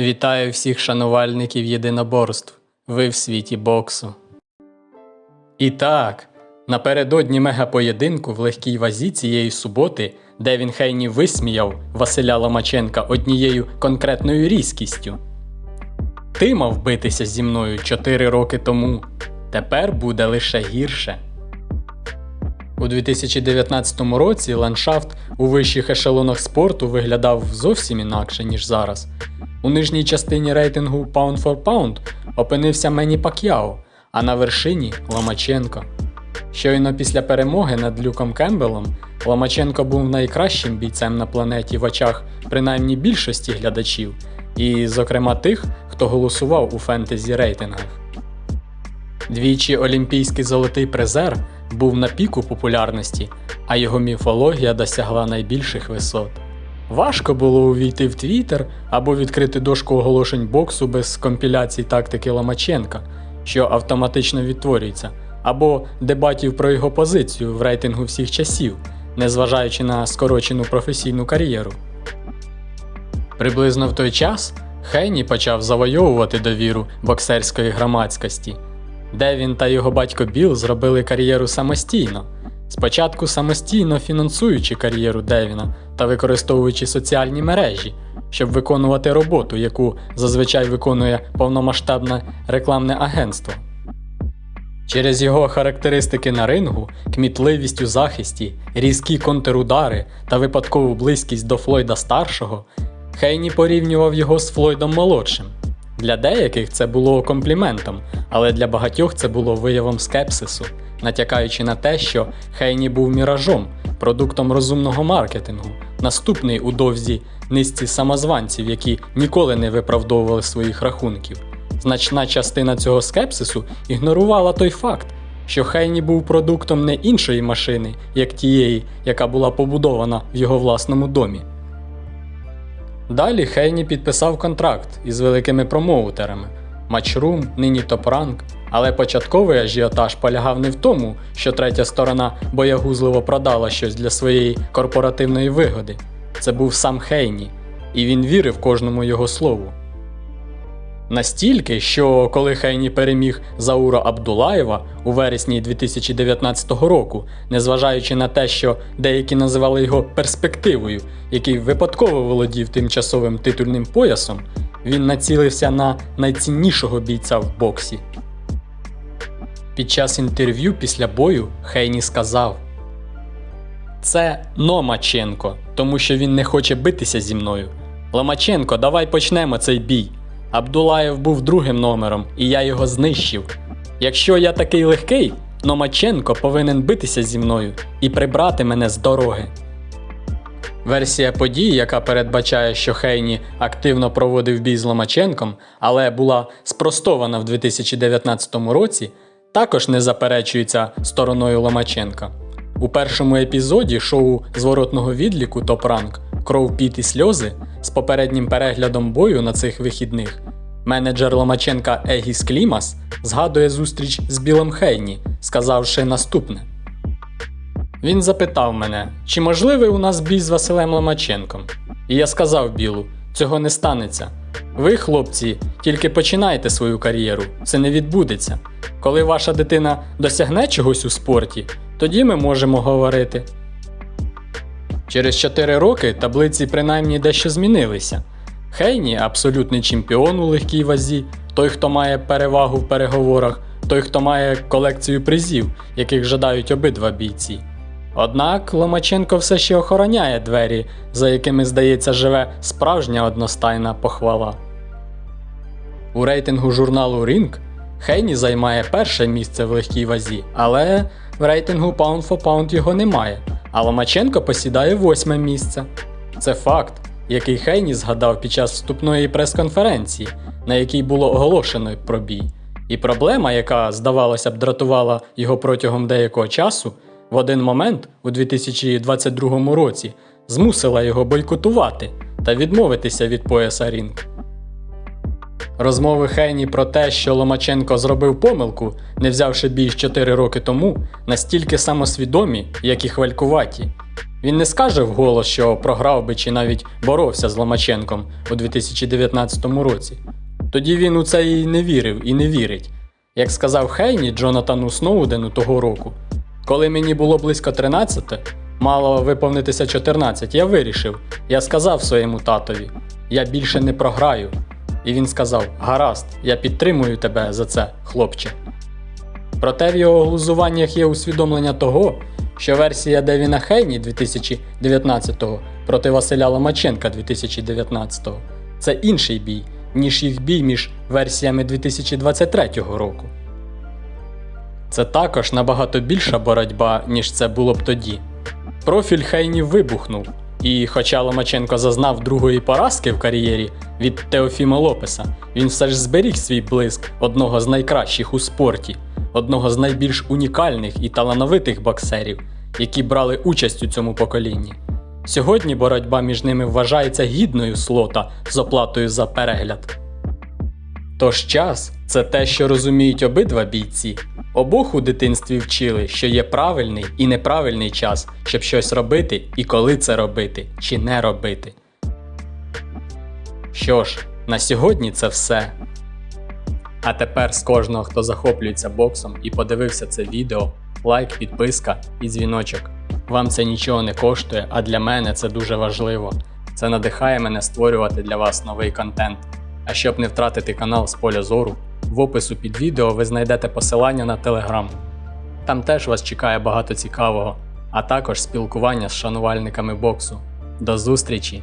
Вітаю всіх шанувальників єдиноборств. Ви в світі боксу. І так, напередодні мегапоєдинку в легкій вазі цієї суботи Девін Хейні висміяв Василя Ломаченка однією конкретною різкістю. Ти мав битися зі мною 4 роки тому. Тепер буде лише гірше. У 2019 році ландшафт у вищих ешелонах спорту виглядав зовсім інакше, ніж зараз. У нижній частині рейтингу Pound for Pound опинився Мені Пак'яо, а на вершині Ломаченко. Щойно після перемоги над Люком Кембелом Ломаченко був найкращим бійцем на планеті в очах принаймні більшості глядачів, і, зокрема, тих, хто голосував у фентезі рейтингах. Двічі олімпійський золотий призер був на піку популярності, а його міфологія досягла найбільших висот. Важко було увійти в Твіттер або відкрити дошку оголошень боксу без компіляцій тактики Ломаченка, що автоматично відтворюється, або дебатів про його позицію в рейтингу всіх часів, незважаючи на скорочену професійну кар'єру. Приблизно в той час Хейні почав завойовувати довіру боксерської громадськості, де він та його батько Біл зробили кар'єру самостійно. Спочатку самостійно фінансуючи кар'єру Девіна та використовуючи соціальні мережі, щоб виконувати роботу, яку зазвичай виконує повномасштабне рекламне агентство. Через його характеристики на рингу, кмітливість у захисті, різкі контрудари та випадкову близькість до Флойда старшого, Хейні порівнював його з Флойдом молодшим. Для деяких це було компліментом, але для багатьох це було виявом скепсису, натякаючи на те, що Хейні був міражом, продуктом розумного маркетингу, наступний у довзі низці самозванців, які ніколи не виправдовували своїх рахунків. Значна частина цього скепсису ігнорувала той факт, що Хейні був продуктом не іншої машини, як тієї, яка була побудована в його власному домі. Далі Хейні підписав контракт із великими промоутерами Матчрум, нині Топранк. Але початковий ажіотаж полягав не в тому, що третя сторона боягузливо продала щось для своєї корпоративної вигоди. Це був сам Хейні, і він вірив кожному його слову. Настільки, що коли Хейні переміг Заура Абдулаєва у вересні 2019 року, незважаючи на те, що деякі називали його перспективою, який випадково володів тимчасовим титульним поясом, він націлився на найціннішого бійця в боксі. Під час інтерв'ю після бою Хейні сказав: Це Номаченко, тому що він не хоче битися зі мною. Ломаченко, давай почнемо цей бій. Абдулаєв був другим номером, і я його знищив. Якщо я такий легкий, Номаченко повинен битися зі мною і прибрати мене з дороги. Версія подій, яка передбачає, що Хейні активно проводив бій з Ломаченком, але була спростована в 2019 році, також не заперечується стороною Ломаченка. У першому епізоді шоу зворотного відліку Топ Кров піт і сльози з попереднім переглядом бою на цих вихідних. Менеджер Ломаченка Егіс Клімас згадує зустріч з Білом Хейні, сказавши наступне. Він запитав мене, чи можливий у нас бій з Василем Ломаченком. І я сказав Білу, цього не станеться. Ви, хлопці, тільки починайте свою кар'єру, це не відбудеться. Коли ваша дитина досягне чогось у спорті, тоді ми можемо говорити. Через 4 роки таблиці принаймні дещо змінилися. Хейні абсолютний чемпіон у легкій вазі, той, хто має перевагу в переговорах, той, хто має колекцію призів, яких жадають обидва бійці. Однак Ломаченко все ще охороняє двері, за якими, здається, живе справжня одностайна похвала. У рейтингу журналу Ring Хейні займає перше місце в легкій вазі, але в рейтингу Pound for Pound його немає, а Ломаченко посідає восьме місце. Це факт, який Хейні згадав під час вступної прес-конференції, на якій було оголошено про бій. І проблема, яка, здавалося б, дратувала його протягом деякого часу, в один момент у 2022 році змусила його бойкотувати та відмовитися від пояса Рінг. Розмови Хейні про те, що Ломаченко зробив помилку, не взявши бій 4 роки тому, настільки самосвідомі, як і хвалькуваті. Він не скаже вголос, що програв би чи навіть боровся з Ломаченком у 2019 році. Тоді він у це і не вірив і не вірить. Як сказав Хейні Джонатану Сноудену того року, коли мені було близько 13, мало виповнитися 14, я вирішив, я сказав своєму татові, я більше не програю. І він сказав: Гаразд, я підтримую тебе за це, хлопче. Проте в його глузуваннях є усвідомлення того, що версія Девіна Хейні 2019 проти Василя Ломаченка 2019-го це інший бій, ніж їх бій між версіями 2023 року. Це також набагато більша боротьба, ніж це було б тоді. Профіль Хейні вибухнув, і хоча Ломаченко зазнав другої поразки в кар'єрі від Теофіма Лопеса, він все ж зберіг свій блиск одного з найкращих у спорті, одного з найбільш унікальних і талановитих боксерів, які брали участь у цьому поколінні. Сьогодні боротьба між ними вважається гідною слота з оплатою за перегляд. Тож час це те, що розуміють обидва бійці. Обох у дитинстві вчили, що є правильний і неправильний час, щоб щось робити і коли це робити чи не робити. Що ж, на сьогодні це все. А тепер з кожного, хто захоплюється боксом і подивився це відео, лайк, підписка і дзвіночок. Вам це нічого не коштує, а для мене це дуже важливо. Це надихає мене створювати для вас новий контент. А щоб не втратити канал з поля зору, в опису під відео ви знайдете посилання на телеграм. Там теж вас чекає багато цікавого, а також спілкування з шанувальниками боксу. До зустрічі!